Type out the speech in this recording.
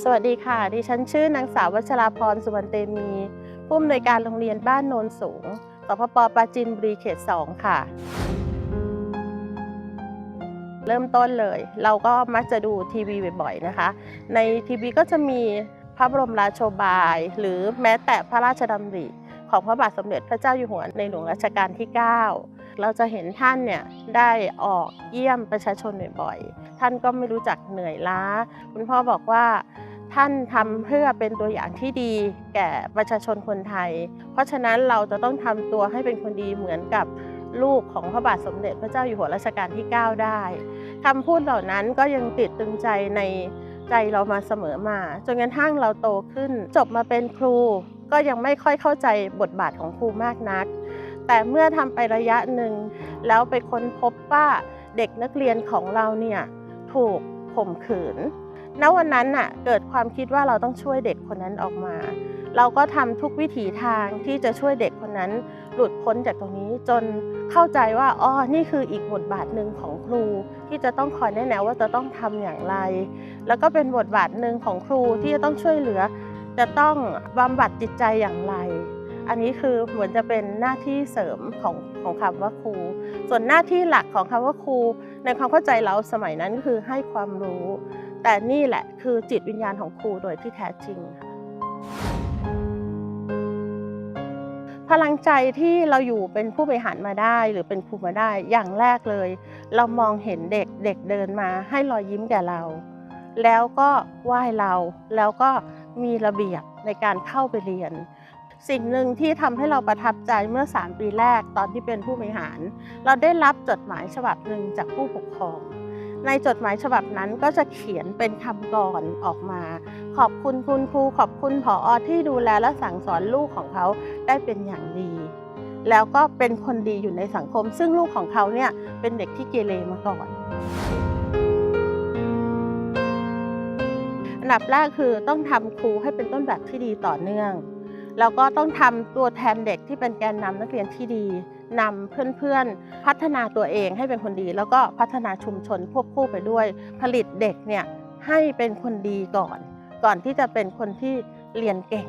สวัสดีค่ะ ดิฉันชื่อนางสาววัชราพรสุวรรณเตมี ผู้อำนวยการโรงเรียนบ้านโนนสูง สพปปราจินบุรีเขต 2 ค่ะ เริ่มต้นเลย เราก็มักจะดูทีวีบ่อยๆนะคะ ในทีวีก็จะมีพระบรมราโชบาย หรือแม้แต่พระราชดำริของพระบาทสมเด็จพระเจ้าอยู่หัวในหลวงรัชกาลที่ 9 เราจะเห็นท่านเนี่ยได้ออกเยี่ยมประชาชนบ่อยๆ ท่านก็ไม่รู้จักเหนื่อยล้า คุณพ่อบอกว่า ท่านทำเพื่อเป็นตัวอย่างที่ดีแก่ประชาชนคนไทย เพราะฉะนั้นเราจะต้องทำตัวให้เป็นคนดีเหมือนกับลูกของพระบาทสมเด็จพระเจ้าอยู่หัวรัชกาลที่ 9 ได้คำพูดเหล่านั้นก็ยังติดตึงใจในใจเรามาเสมอมา จนกระทั่งเราโตขึ้น จบมาเป็นครู ก็ยังไม่ค่อยเข้าใจบทบาทของครูมากนัก แต่เมื่อทำไประยะหนึ่ง แล้วไปค้นพบว่าเด็กนักเรียนของเราเนี่ยถูกข่มขืน ณวันนั้นน่ะเกิดความคิดว่าเราต้องช่วยเด็กคนนั้นออกมา เราก็ทำทุกวิถีทางที่จะช่วยเด็กคนนั้น หลุดพ้นจากตรงนี้จนเข้าใจว่าอ๋อนี่คืออีกบทบาทหนึ่งของครู ที่จะต้องคอยแนะแนวว่าจะต้องทำอย่างไร แล้วก็เป็นบทบาทหนึ่งของครูที่จะต้องช่วยเหลือ จะต้องบำบัดจิตใจอย่างไร อันนี้คือเหมือนจะเป็นหน้าที่เสริมของของคำว่าครู ส่วนหน้าที่หลักของคำว่าครู ในความเข้าใจเราสมัยนั้นคือให้ความรู้ แต่นี่แหละคือจิตวิญญาณของครูโดยที่แท้จริงค่ะพลังใจที่เราอยู่เป็นผู้บริหารมาได้หรือเป็นครูมาได้อย่างแรกเลย เรามองเห็นเด็กเด็กเดินมาให้รอยยิ้มแก่เรา แล้วก็ไหว้เราแล้วก็มีระเบียบในการเข้าไปเรียน สิ่งหนึ่งที่ทำให้เราประทับใจเมื่อ 3 ปีแรกตอนที่เป็นผู้บริหาร เราได้รับจดหมายฉบับหนึ่งจากผู้ปกครอง ในจดหมายฉบับนั้นก็จะเขียนเป็นคำกรออกมา ขอบคุณคุณครูขอบคุณผออที่ดูแลและสั่งสอนลูกของเขาได้เป็นอย่างดี แล้วก็เป็นคนดีอยู่ในสังคม ซึ่งลูกของเขาเนี่ยเป็นเด็กที่เกเรมาก่อนอันดับแรกคือต้องทำครูให้เป็นต้นแบบที่ดีต่อเนื่อง แล้วก็ต้องทำตัวแทนเด็กที่เป็นแกนนำนักเรียนที่ดีนำเพื่อนๆ พัฒนาตัวเองให้เป็นคนดี แล้วก็พัฒนาชุมชนควบคู่ไปด้วย ผลิตเด็กเนี่ยให้เป็นคนดีก่อน ก่อนที่จะเป็นคนที่เรียนเก่ง